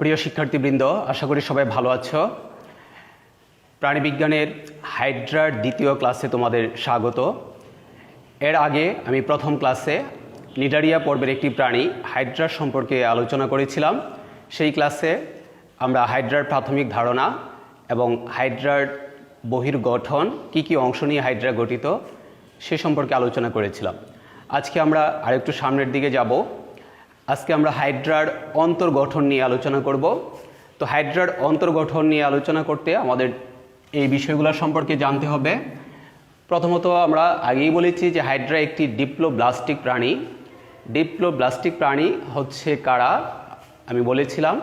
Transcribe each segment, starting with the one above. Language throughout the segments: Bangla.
প্রিয় শিক্ষার্থীবৃন্দ, আশা করি সবাই ভালো আছো। প্রাণীবিজ্ঞানের হাইড্রার দ্বিতীয় ক্লাসে তোমাদের স্বাগত। এর আগে আমি প্রথম ক্লাসে নিডারিয়া পর্বের একটি প্রাণী হাইড্রার সম্পর্কে আলোচনা করেছিলাম। সেই ক্লাসে আমরা হাইড্রার প্রাথমিক ধারণা এবং হাইড্রার বহির্গঠন, কি কি অংশ নিয়ে হাইড্রা গঠিত, সে সম্পর্কে আলোচনা করেছিলাম। আজকে আমরা আরেকটু সামনের দিকে যাব। আজকে আমরা হাইড্রার অন্তর্গঠন নিয়ে আলোচনা করব। তো হাইড্রার অন্তর্গঠন নিয়ে আলোচনা করতে আমাদের এই বিষয়গুলো সম্পর্কে জানতে হবে। প্রথমত আমরা আগেই বলেছি যে হাইড্রা একটি ডিপ্লোব্লাস্টিক প্রাণী। ডিপ্লোব্লাস্টিক প্রাণী হচ্ছে কারা? আমি বলেছিলাম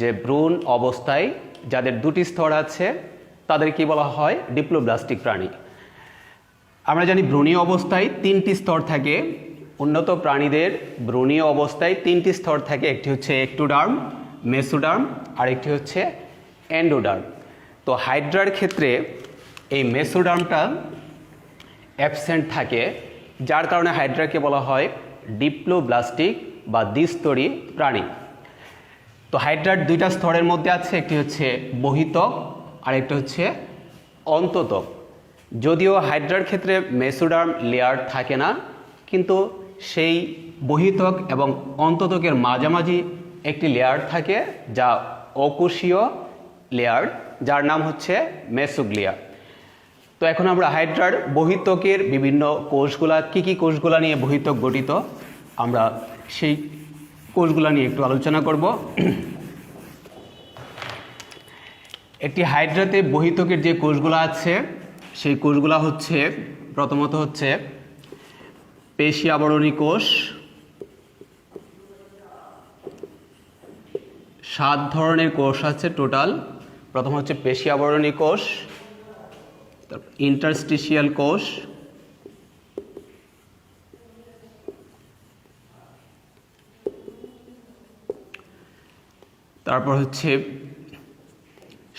যে ভ্রূণ অবস্থায় যাদের দুটি স্তর আছে, তাদের কি বলা হয়? ডিপ্লোব্লাস্টিক প্রাণী। আমরা জানি ভ্রূণীয় অবস্থায় তিনটি স্তর থাকে। উন্নত প্রাণীদের ভ্রূণীয় অবস্থায় তিনটি স্তর থাকে। একটি হচ্ছে একটুডার্ম মেসোডার্ম আর একটি হচ্ছে অ্যান্ডোডার্ম তো হাইড্রার ক্ষেত্রে এই মেসোডার্মটা অ্যাবসেন্ট থাকে, যার কারণে হাইড্রাকে বলা হয় ডিপ্লোব্লাস্টিক বা দ্বিস্তরী প্রাণী। তো হাইড্রার দুইটা স্তরের মধ্যে আছে, একটি হচ্ছে বহিতক, আর একটা হচ্ছে অন্ততক। যদিও হাইড্রার ক্ষেত্রে মেসোডার্ম লেয়ার থাকে না, কিন্তু সেই বহিতক এবং অন্ততকের মাঝামাঝি একটি লেয়ার থাকে যা অকোষীয় লেয়ার যার নাম হচ্ছে মেসোগ্লিয়া। তো এখন আমরা হাইড্রার বহিতকের বিভিন্ন কোষগুলা, কি কি কোষগুলা নিয়ে বহিতক গঠিত, আমরা সেই কোষগুলা নিয়ে একটু আলোচনা করব। একটি হাইড্রাতে বহিতকের যে কোষগুলো আছে, সেই কোষগুলা হচ্ছে, প্রথমত হচ্ছে পেশি আবরণী কোষ, সাত ধরনের কোষ আছে টোটাল। প্রথম হচ্ছে পেশি আবরণী কোষ ইন্টারস্টিশিয়াল কোষ, তারপর হচ্ছে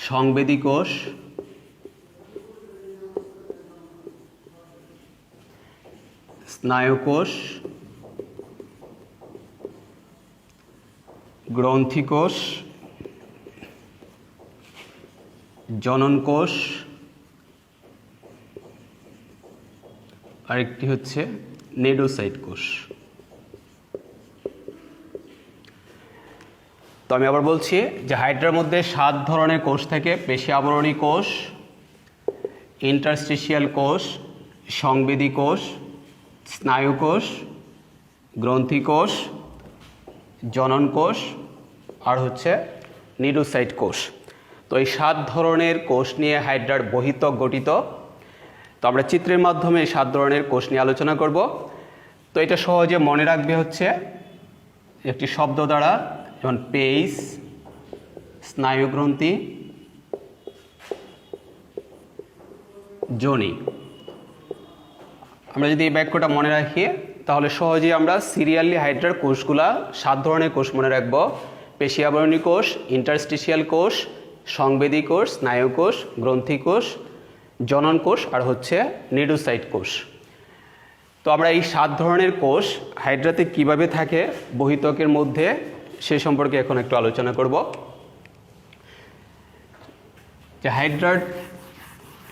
সংবেদী কোষ স্নায়ুকোষ গ্রন্থিকোষ জনন কোষ আরেকটি হচ্ছে নেডোসাইট কোষ তো আমি আবার বলছি যে হাইড্রার মধ্যে সাত ধরনের কোষ থাকে, পেশি আবরণী কোষ, ইন্টারস্টিশিয়াল কোষ, সংবেদী কোষ স্নায়ু গ্রন্থিকোষ গ্রন্থি জনন কোষ আর হচ্ছে নিডোসাইট কোষ তো এই সাত ধরনের কোষ নিয়ে হাইড্রার বহিতক গঠিত। তো আমরা চিত্রের মাধ্যমে এই সাত ধরনের কোষ নিয়ে আলোচনা করব। তো এটা সহজে মনে রাখবে হচ্ছে একটি শব্দ দ্বারা, যেমন পেইস, স্নায়ুগ্রন্থি, জনি। আমরা যদি এই বাক্যটা মনে রাখি, তাহলে সহজেই আমরা সিরিয়ালি হাইড্রার কোষগুলা সাত ধরনের কোষ মনে রাখব। পেশিয়াবরণী কোষ, ইন্টারস্টিশিয়াল কোষ, সংবেদী কোষ, স্নায়ু কোষ, গ্রন্থি কোষ, জনন কোষ আর হচ্ছে নিডোসাইট কোষ। তো আমরা এই সাত ধরনের কোষ হাইড্রাতে কীভাবে থাকে, বহিতকের মধ্যে, সে সম্পর্কে এখন একটু আলোচনা করব। যে হাইড্রার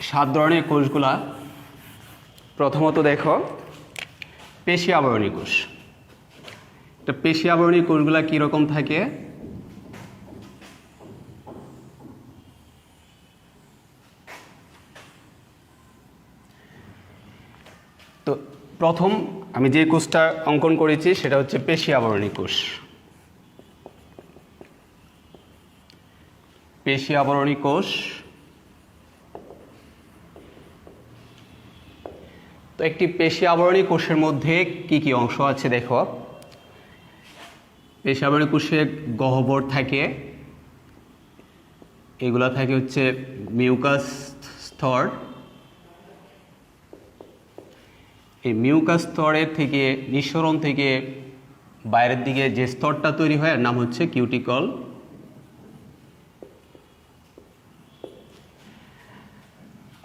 সাত ধরনের কোষগুলা প্রথমত দেখো, পেশি আবরণী কোষ। তো পেশি আবরণী কোষগুলা কীরকম থাকে? তো প্রথম আমি যে কোষটা অঙ্কন করেছি, সেটা হচ্ছে পেশি আবরণী কোষ। পেশি আবরণী কোষ তো একটি পেশি আবরণী কোষের মধ্যে কি কি অংশ আছে দেখো? পেশি আবরণী কোষে গহ্বর থাকে, এগুলা থাকে হচ্ছে মিউকাস স্তর। এই মিউকাস স্তরের থেকে, নিঃসরণ থেকে বাইরের দিকে যে স্তরটা তৈরি হয় নাম হচ্ছে কিউটিকল।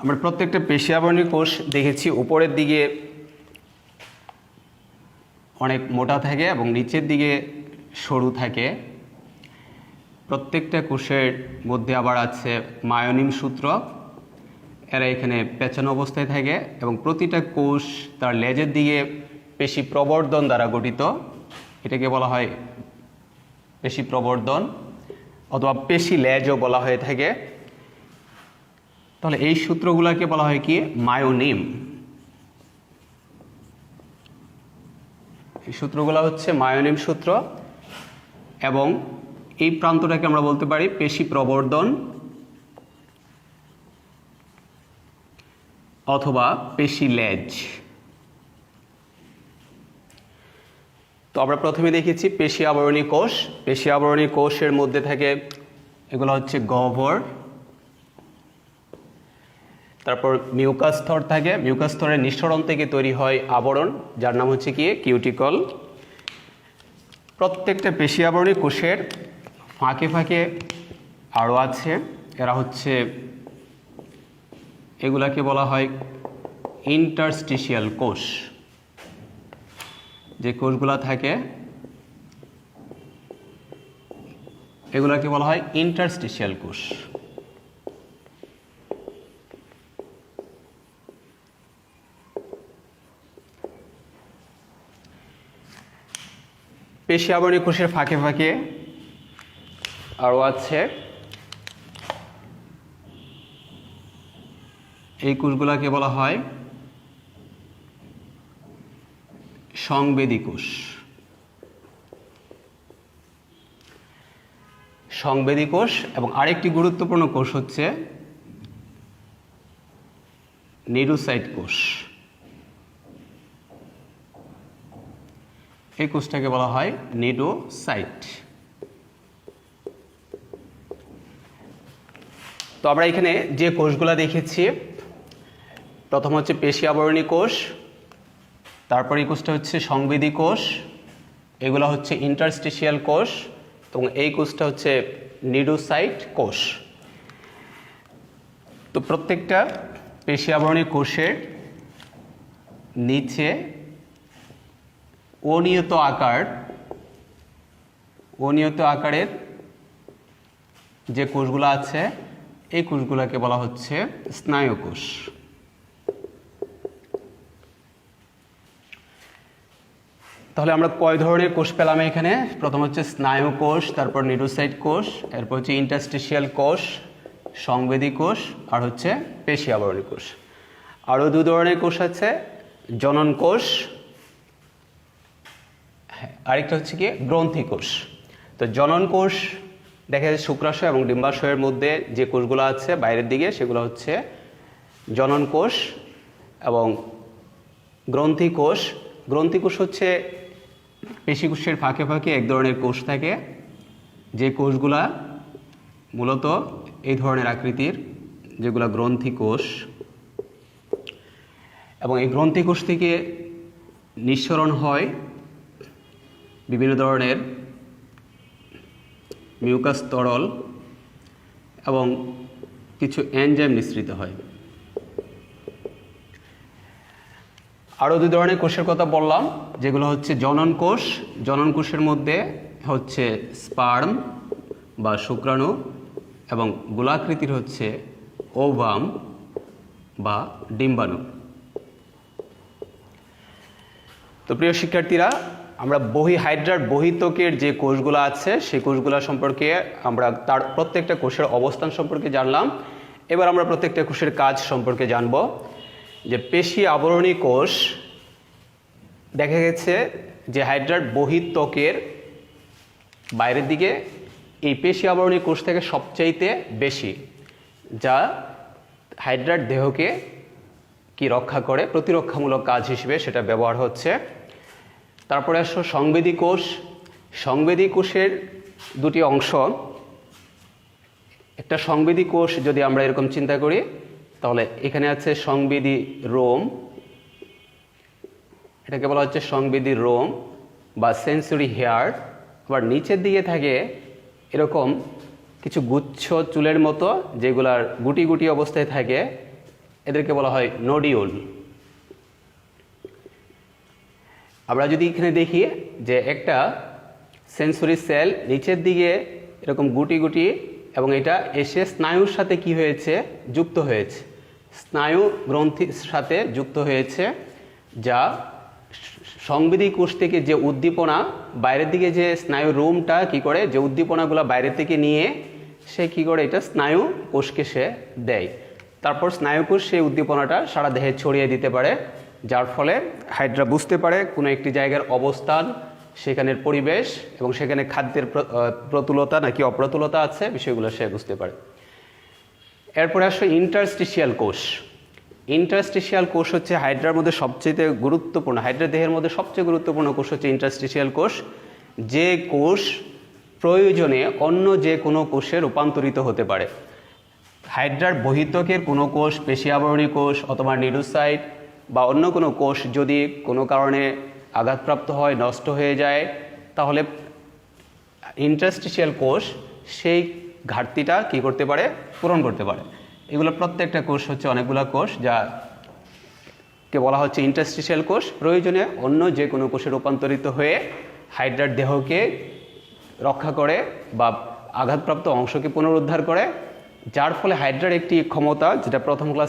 আমরা প্রত্যেকটা পেশিয়াবরণী কোষ দেখেছি, উপরের দিকে অনেক মোটা থাকে এবং নিচের দিকে সরু থাকে। প্রত্যেকটা কোষের মধ্যে আবার আছে মায়োনিম সূত্র। এরা এখানে পেঁচানো অবস্থায় থাকে এবং প্রতিটা কোষ তার লেজের দিকে পেশি প্রবর্ধন দ্বারা গঠিত। এটাকে বলা হয় পেশি প্রবর্ধন অথবা পেশি লেজও বলা হয়ে থাকে। তাহলে এই সূত্রগুলোকে বলা হয় কি? মায়োনিম। এই সূত্রগুলো হচ্ছে মায়োনিম সূত্র এবং এই প্রান্তটাকে আমরা বলতে পারি পেশি প্রবর্ধন অথবা পেশি লেজ। তো আমরা প্রথমে দেখেছি পেশি আবরণী কোষ। পেশি আবরণী কোষের মধ্যে থাকে, এগুলো হচ্ছে গহ্বর। তারপর মিউকাস স্তর থাকে। মিউকাস স্তরের নিঃসরণ থেকে তৈরি হয় আবরণ, যার নাম হচ্ছে কি? কিউটিকল প্রত্যেকটা পেশি আবরণী কোষের ফাঁকে ফাঁকে আরও আছে। এরা হচ্ছে এগুলাকে বলা হয় ইন্টারস্টিশিয়াল কোষ। যে কোষগুলা থাকে, এগুলাকে বলা হয় ইন্টারস্টিশিয়াল কোষ। পেশি কোষের ফাঁকে ফাঁকে আরও আছে। এই কোষগুলাকে বলা হয় সংবেদী কোষ সংবেদী কোষ এবং আরেকটি গুরুত্বপূর্ণ কোষ হচ্ছে নিরুসাইট কোষ। এই কোষটাকে বলা হয় নিডোসাইট। তো আমরা এখানে যে কোষগুলো দেখেছি, প্রথম হচ্ছে পেশি আবরণী কোষ, তারপর এই কোষটা হচ্ছে সংবেদী কোষ, এগুলো হচ্ছে ইন্টারস্টিশিয়াল কোষ এবং এই কোষটা হচ্ছে নিডোসাইট কোষ। তো প্রত্যেকটা পেশি আবরণী কোষের নিচে অনিয়ত আকার, অনিয়ত আকারের যে কোষগুলো আছে, এই কোষগুলোকে বলা হচ্ছে স্নায়ু কোষ তাহলে আমরা কয় ধরনের কোষ পেলাম এখানে? প্রথম হচ্ছে স্নায়ু কোষ তারপর নিউরোসাইট কোষ, এরপর হচ্ছে ইন্টারস্টিশিয়াল কোষ, সংবেদী কোষ, আর হচ্ছে পেশি আবরণী কোষ। আরও দু ধরনের কোষ আছে, জনন কোষ আরেকটা হচ্ছে কি গ্রন্থি কোষ। তো জনন কোষ, দেখা যায় শুক্রাশয় এবং ডিম্বাশয়ের মধ্যে যে কোষগুলো আছে, বাইরের দিকে সেগুলো হচ্ছে জনন কোষ এবং গ্রন্থি কোষ। গ্রন্থি কোষ হচ্ছে পেশি কোষের ফাঁকে ফাঁকে এক ধরনের কোষ থাকে, যে কোষগুলা মূলত এই ধরনের আকৃতির, যেগুলো গ্রন্থি কোষ। এবং এই গ্রন্থি কোষ থেকে নিঃসরণ হয় বিভিন্ন ধরনের মিউকাস তরল এবং কিছু এনজাইম নিঃসৃত হয়। আরও দুই ধরনের কোষের কথা বললাম, যেগুলো হচ্ছে জনন কোষ। জনন কোষের মধ্যে হচ্ছে স্পার্ম বা শুক্রাণু এবং গোলাকৃতির হচ্ছে ওভাম বা ডিম্বাণু। তো প্রিয় শিক্ষার্থীরা আমরা বহি হাইড্রার বহিতকের যে কোষগুলো আছে, সেই কোষগুলো সম্পর্কে আমরা তার প্রত্যেকটা কোষের অবস্থান সম্পর্কে জানলাম। এবার আমরা প্রত্যেকটা কোষের কাজ সম্পর্কে জানব। যে পেশি আবরণী কোষ, দেখা গেছে যে হাইড্রার বহিত্বকের বাইরের দিকে এই পেশি আবরণী কোষ থেকে সবচাইতে বেশি, যা হাইড্রার দেহকে কি রক্ষা করে, প্রতিরক্ষামূলক কাজ হিসেবে সেটা ব্যবহার হচ্ছে। তারপরে আসো সংবেদী কোষ। সংবেদী কোষের দুটি অংশ। একটা সংবেদী কোষ যদি আমরা এরকম চিন্তা করি, তাহলে এখানে আছে সংবেদী রোম। এটাকে বলা হচ্ছে সংবেদী রোম বা সেন্সরি হেয়ার। আবার নিচের দিকে থাকে এরকম কিছু গুচ্ছ চুলের মতো, যেগুলার গুটি গুটি অবস্থায় থাকে। এদেরকে বলা হয় নোডিউল। আমরা যদি এখানে দেখি যে একটা সেন্সরি সেল নিচের দিকে এরকম গুটি গুটি এবং এটা এসে স্নায়ুর সাথে কি হয়েছে? যুক্ত হয়েছে। স্নায়ু গ্রন্থির সাথে যুক্ত হয়েছে, যা সংবেদী কোষ থেকে যে উদ্দীপনা, বাইরের দিকে যে স্নায়ু রুমটা কি করে, যে উদ্দীপনাগুলো বাইরে থেকে নিয়ে সে কি করে, এটা স্নায়ু কোষকে সে দেয়। তারপর স্নায়ুকোষ সেই উদ্দীপনাটা সারা দেহে ছড়িয়ে দিতে পারে। যার ফলে হাইড্রা বুঝতে পারে কোনো একটি জায়গার অবস্থান, সেখানের পরিবেশ এবং সেখানে খাদ্যের প্রতুলতা নাকি অপ্রতুলতা আছে, বিষয়গুলো সে বুঝতে পারে। এরপরে আসো ইন্টারস্টিশিয়াল কোষ। ইন্টারস্টিশিয়াল কোষ হচ্ছে হাইড্রার মধ্যে সবচেয়ে গুরুত্বপূর্ণ, হাইড্রা দেহের মধ্যে সবচেয়ে গুরুত্বপূর্ণ কোষ হচ্ছে ইন্টারস্টিশিয়াল কোষ। যে কোষ প্রয়োজনে অন্য যে কোনো কোষে রূপান্তরিত হতে পারে। হাইড্রার বহিতকের কোনো কোষ, পেশি আবরণী কোষ অথবা নিডোসাইট বা অন্য কোনো কোষ যদি কোনো কারণে আঘাতপ্রাপ্ত হয়, নষ্ট হয়ে যায়, তাহলে ইন্টারস্টিশিয়াল কোষ সেই ঘাটতিটা কি করতে পারে? পূরণ করতে পারে। এগুলো প্রত্যেকটা কোষ হচ্ছে অনেকগুলো কোষ যা কে বলা হচ্ছে ইন্টারস্টিশিয়াল কোষ। প্রয়োজনে অন্য যে কোনো কোষে রূপান্তরিত হয়ে হাইড্রার দেহকে রক্ষা করে বা আঘাতপ্রাপ্ত অংশকে পুনরুদ্ধার করে, যার ফলে হাইড্রার একটি ক্ষমতা, যেটা প্রথম ক্লাস